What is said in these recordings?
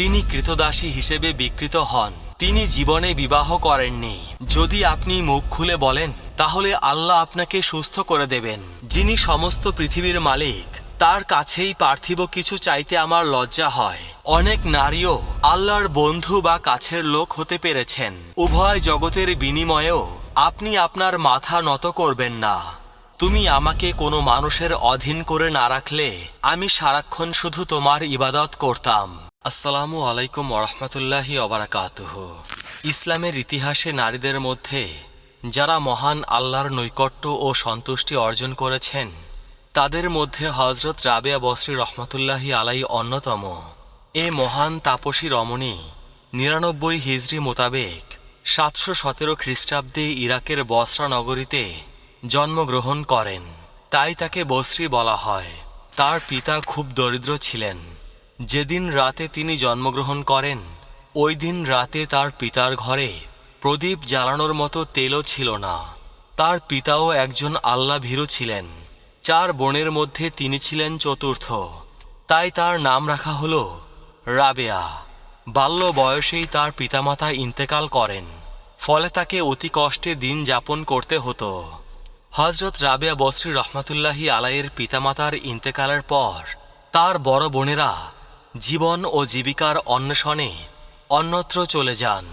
তিনি কৃতদাসী হিসেবে বিকৃত হন। তিনি জীবনে বিবাহ করেননি। যদি আপনি মুখ খুলে বলেন, তাহলে আল্লাহ আপনাকে সুস্থ করে দেবেন। যিনি সমস্ত পৃথিবীর মালিক, তার কাছেই পার্থিব কিছু চাইতে আমার লজ্জা হয়। অনেক নারীও আল্লাহর বন্ধু বা কাছের লোক হতে পেরেছেন। উভয় জগতের বিনিময়েও আপনি আপনার মাথা নত করবেন না। তুমি আমাকে কোনো মানুষের অধীন করে না রাখলে আমি সারাক্ষণ শুধু তোমার ইবাদত করতাম। আসসালামু আলাইকুম ওরহমতুল্লাহি অবরাকাতুহ ইসলামের ইতিহাসে নারীদের মধ্যে যারা মহান আল্লাহর নৈকট্য ও সন্তুষ্টি অর্জন করেছেন, তাদের মধ্যে হজরত রাবেয়া বসরি রহমতুল্লাহি আলাই অন্যতম। এ মহান তাপসী রমণী নিরানব্বই হিজড়ি মোতাবেক সাতশো সতেরো খ্রিস্টাব্দে ইরাকের বসরা নগরীতে জন্মগ্রহণ করেন। তাই তাকে বসরি বলা হয়। তার পিতা খুব দরিদ্র ছিলেন। যেদিন রাতে তিনি জন্মগ্রহণ করেন, ওই দিন রাতে তার পিতার ঘরে প্রদীপ জ্বালানোর মতো তেলও ছিল না। তার পিতাও একজন আল্লাহ ভীরু ছিলেন। চার বোনের মধ্যে তিনি ছিলেন চতুর্থ। তাই তার নাম রাখা হল রাবেয়া। বাল্য বয়সেই তার পিতামাতা ইন্তেকাল করেন। ফলে তাকে অতি কষ্টে দিন যাপন করতে হতো। হজরত রাবেয়া বসরি রহমাতুল্লাহি আলাইয়ের পিতামাতার ইন্তেকালের পর তার বড় বোনেরা জীবন ও জীবিকার অন্বেষণে অন্যত্র চলে যান।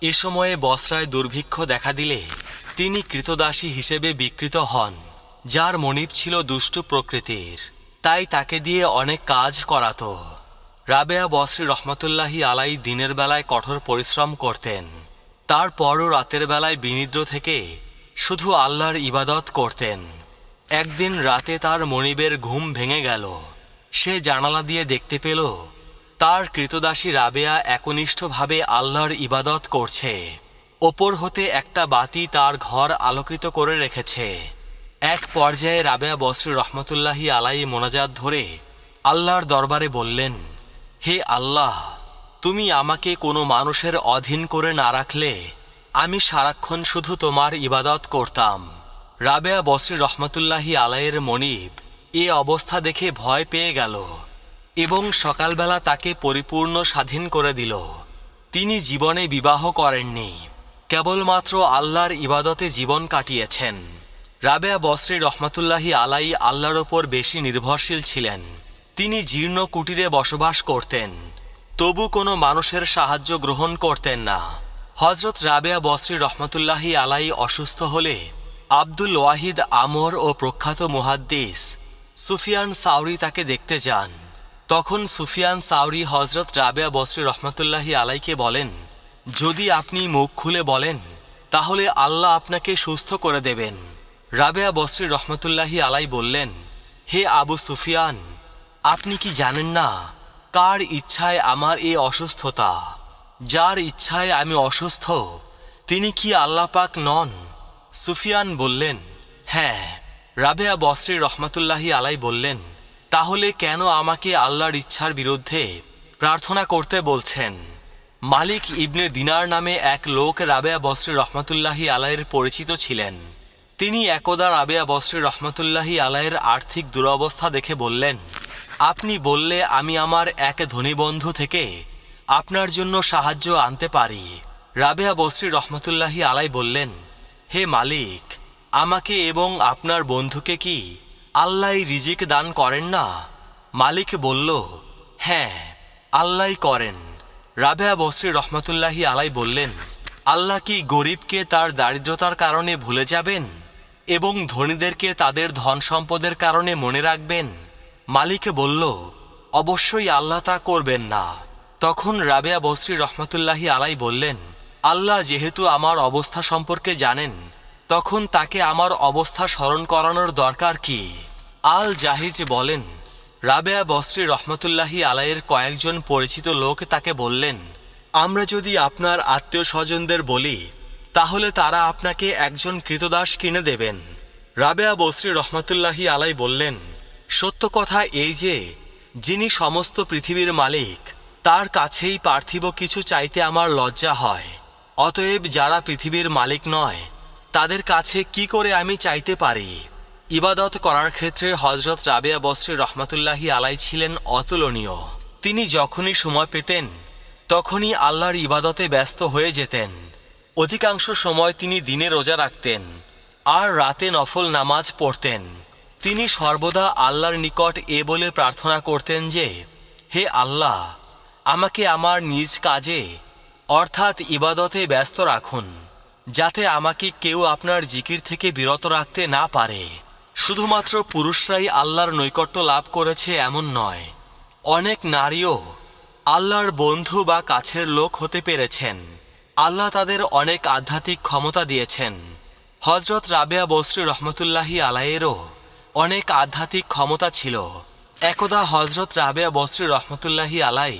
এ সময়ে বসরায় দুর্ভিক্ষ দেখা দিলে তিনি কৃতদাসী হিসেবে বিকৃত হন, যার মনিব ছিল দুষ্টু প্রকৃতির। তাই তাকে দিয়ে অনেক কাজ করাতো। রাবেয়া বসরি রহমতুল্লাহি আলাই দিনের বেলায় কঠোর পরিশ্রম করতেন। তারপরও রাতের বেলায় বিনিদ্র থেকে শুধু আল্লাহর ইবাদত করতেন। একদিন রাতে তার মনিবের ঘুম ভেঙে গেল। সে জানালা দিয়ে দেখতে পেল, তার কৃতদাসী রাবেয়া একনিষ্ঠভাবে আল্লাহর ইবাদত করছে। ওপর হতে একটা বাতি তার ঘর আলোকিত করে রেখেছে। এক পর্যায়ে রাবেয়া বসরি রহমতুল্লাহি আলাই মোনাজাত ধরে আল্লাহর দরবারে বললেন, হে আল্লাহ, তুমি আমাকে কোনো মানুষের অধীন করে না রাখলে আমি সারাক্ষণ শুধু তোমার ইবাদত করতাম। রাবেয়া বসরি রহমতুল্লাহি আলাইয়ের মনিব এ অবস্থা দেখে ভয় পেয়ে গেল এবং সকালবেলা তাকে পরিপূর্ণ স্বাধীন করে দিল। তিনি জীবনে বিবাহ করেননি, কেবলমাত্র আল্লাহর ইবাদতে জীবন কাটিয়েছেন। রাবেয়া বসরি রহমতুল্লাহি আলাই আল্লাহর ওপর বেশি নির্ভরশীল ছিলেন। তিনি জীর্ণ কুটিরে বসবাস করতেন, তবু কোনো মানুষের সাহায্য গ্রহণ করতেন না। হজরত রাবেয়া বসরি রহমতুল্লাহি আলাই অসুস্থ হলে আব্দুল ওয়াহিদ আমর ও প্রখ্যাত মুহাদ্দিস সুফিয়ান সাউরি তাকে দেখতে যান। তখন সুফিয়ান সাউরি হজরত রাবেয়া বসরি রহমতুল্লাহি আলাইকে বলেন, যদি আপনি মুখ খুলে বলেন, তাহলে আল্লাহ আপনাকে সুস্থ করে দেবেন। রাবেয়া বসরি রহমতুল্লাহি আলাই বললেন, হে আবু সুফিয়ান, আপনি কি জানেন না, কার ইচ্ছায় আমার এই অসুস্থতা? যার ইচ্ছায় আমি অসুস্থ, তিনি কি আল্লাহ পাক নন? সুফিয়ান বললেন হ্যাঁ। রাবেয়া বসরি রহমতুল্লাহি আলাই বললেন, তাহলে কেন আমাকে আল্লাহর ইচ্ছার বিরুদ্ধে প্রার্থনা করতে বলছেন? মালিক ইবনে দিনার নামে এক লোক রাবেয়া বসরি রহমতুল্লাহি আলাইয়ের পরিচিত ছিলেন। তিনি একদা রাবেয়া বসরি রহমতুল্লাহি আলাইয়ের আর্থিক দুরবস্থা দেখে বললেন, আপনি বললে আমি আমার এক ধনী বন্ধু থেকে আপনার জন্য সাহায্য আনতে পারি। রাবেয়া বসরি রহমতুল্লাহি আলাই বললেন, হে মালিক আমাকে এবং আপনার বন্ধুকে কি আল্লাহ রিজিক দান করেন না? মালিক বলল হ্যাঁ আল্লাহ করেন। রাবেয়া বসরি রহমতুল্লাহি আলাই বললেন, আল্লাহ কি গরিবকে তার দারিদ্রতার কারণে ভুলে যাবেন এবং ধনীদেরকে তাদের ধন সম্পদের কারণে মনে রাখবেন? মালিক বলল, অবশ্যই আল্লাহ তা করবেন না। তখন রাবেয়া বসরি রহমতুল্লাহি আলাই বললেন, আল্লাহ যেহেতু আমার অবস্থা সম্পর্কে জানেন তখন তাকে আমার অবস্থা স্মরণ করানোর দরকার কি? আল জাহিজ বলেন, রাবেয়া বসরি রহমতুল্লাহি আলাইয়ের কয়েকজন পরিচিত লোক তাকে বললেন, আমরা যদি আপনার আত্মীয় স্বজনদের বলি, তাহলে তারা আপনাকে একজন কৃতদাস কিনে দেবেন। রাবেয়া বসরি রহমতুল্লাহি আলাই বললেন, সত্য কথা এই যে, যিনি সমস্ত পৃথিবীর মালিক, তার কাছেই পার্থিব কিছু চাইতে আমার লজ্জা হয়। অতএব যারা পৃথিবীর মালিক নয় তাদের কাছে কি করে আমি চাইতে পারি? ইবাদত করার ক্ষেত্রে হজরত রাবেয়া বসরি রহমতুল্লাহি আলাই ছিলেন অতুলনীয়। তিনি যখনই সময় পেতেন, তখনই আল্লাহর ইবাদতে ব্যস্ত হয়ে যেতেন। অধিকাংশ সময় তিনি দিনে রোজা রাখতেন, আর রাতে নফল নামাজ পড়তেন। তিনি সর্বদা আল্লাহর নিকট এ বলে প্রার্থনা করতেন যে, হে আল্লাহ, আমাকে আমার নিজ কাজে, অর্থাৎ ইবাদতে ব্যস্ত রাখুন। যাতে আমাকে কেউ আপনার জিকির থেকে বিরত রাখতে না পারে। শুধুমাত্র পুরুষরাই আল্লাহর নৈকট্য লাভ করেছে এমন নয়। অনেক নারীও আল্লাহর বন্ধু বা কাছের লোক হতে পেরেছেন। আল্লাহ তাদের অনেক আধ্যাত্মিক ক্ষমতা দিয়েছেন। হজরত রাবেয়া বস্রী রহমতুল্লাহি আলাইয়েরও অনেক আধ্যাত্মিক ক্ষমতা ছিল। একদা হজরত রাবেয়া বস্রী রহমতুল্লাহি আলাই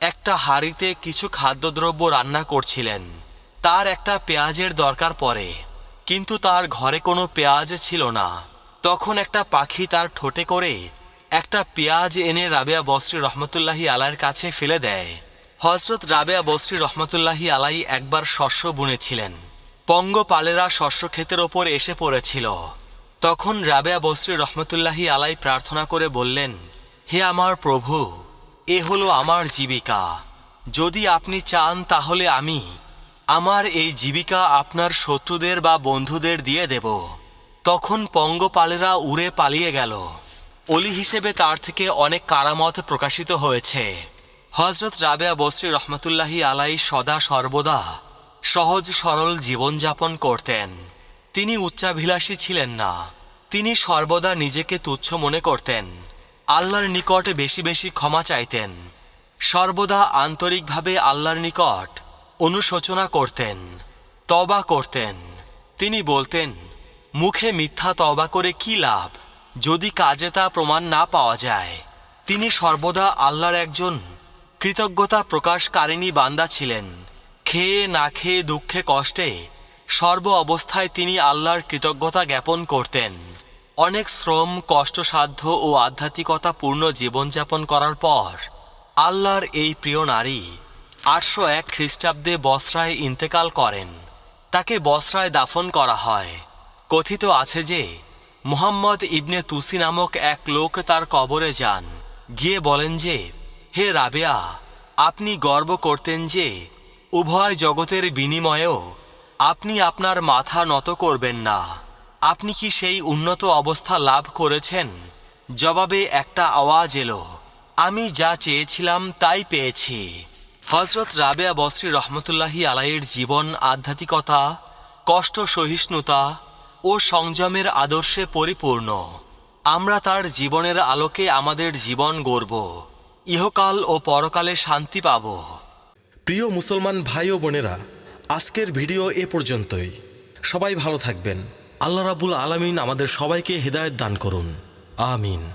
একটা হাঁড়িতে কিছু খাদ্যদ্রব্য রান্না করছিলেন। তার একটা পেঁয়াজের দরকার পড়ে। কিন্তু তার ঘরে কোনো পেঁয়াজ ছিল না। তখন একটা পাখি তার ঠোঁটে করে একটা পেঁয়াজ এনে রাবেয়া বস্রী রহমতুল্লাহি আলাইয়ের কাছে ফেলে দেয়। হজরত রাবেয়া বস্রী রহমতুল্লাহি আলাই একবার শস্য বুনেছিলেন। পঙ্গপালেরা শস্য ক্ষেতের ওপর এসে পড়েছিল। তখন রাবেয়া বস্রী রহমতুল্লাহি আলাই প্রার্থনা করে বললেন, হে আমার প্রভু, এ হলো আমার জীবিকা। যদি আপনি চান তাহলে আমি আমার এই জীবিকা আপনার শত্রুদের বা বন্ধুদের দিয়ে দেব। তখন পঙ্গপালেরা উড়ে পালিয়ে গেল। অলি হিসেবে তার থেকে অনেক কারামত প্রকাশিত হয়েছে। হজরত রাবেয়া বস্রী রহমতুল্লাহি আলাই সদা সর্বদা সহজ সরল জীবনযাপন করতেন। তিনি উচ্চাভিলাষী ছিলেন না। তিনি সর্বদা নিজেকে তুচ্ছ মনে করতেন। আল্লাহর নিকট বেশি বেশি ক্ষমা চাইতেন। সর্বদা আন্তরিকভাবে আল্লাহর নিকট অনুশোচনা করতেন তবা করতেন। তিনি বলতেন, মুখে মিথ্যা তবা করে কি লাভ? যদি কাজে তা প্রমাণ না পাওয়া যায়। তিনি সর্বদা আল্লাহর একজন কৃতজ্ঞতা প্রকাশকারিণী বান্দা ছিলেন। খেয়ে না খেয়ে দুঃখে কষ্টে সর্ব অবস্থায় তিনি আল্লাহর কৃতজ্ঞতা জ্ঞাপন করতেন। অনেক শ্রম, কষ্টসাধ্য ও আধ্যাত্মিকতা পূর্ণ জীবনযাপন করার পর আল্লাহর এই প্রিয় নারী আটশো এক খ্রিস্টাব্দে বসরায় ইন্তেকাল করেন। তাকে বসরায় দাফন করা হয়। কথিত আছে যে, মুহাম্মদ ইবনে তুসি নামক এক লোক তার কবরে যান। গিয়ে বলেন যে, হে রাবেয়া, আপনি গর্ব করতেন যে, উভয় জগতের বিনিময়েও আপনি আপনার মাথা নত করবেন না। আপনি কি সেই উন্নত অবস্থা লাভ করেছেন? জবাবে একটা আওয়াজ এলো, আমি যা চেয়েছিলাম তাই পেয়েছি। হজরত রাবেয়া বসরি রহমতুল্লাহি আলাইয়ের জীবন, আধ্যাত্মিকতা, কষ্ট, সহিষ্ণুতা ও সংযমের আদর্শে পরিপূর্ণ। আমরা তার জীবনের আলোকে আমাদের জীবন গড়ব, ইহকাল ও পরকালে শান্তি পাব। প্রিয় মুসলমান ভাই ও বোনেরা, আজকের ভিডিও এ পর্যন্তই। সবাই ভালো থাকবেন। আল্লাহ রাবুল আলমিন আমাদের সবাইকে হৃদায়ত দান করুন। আমিন।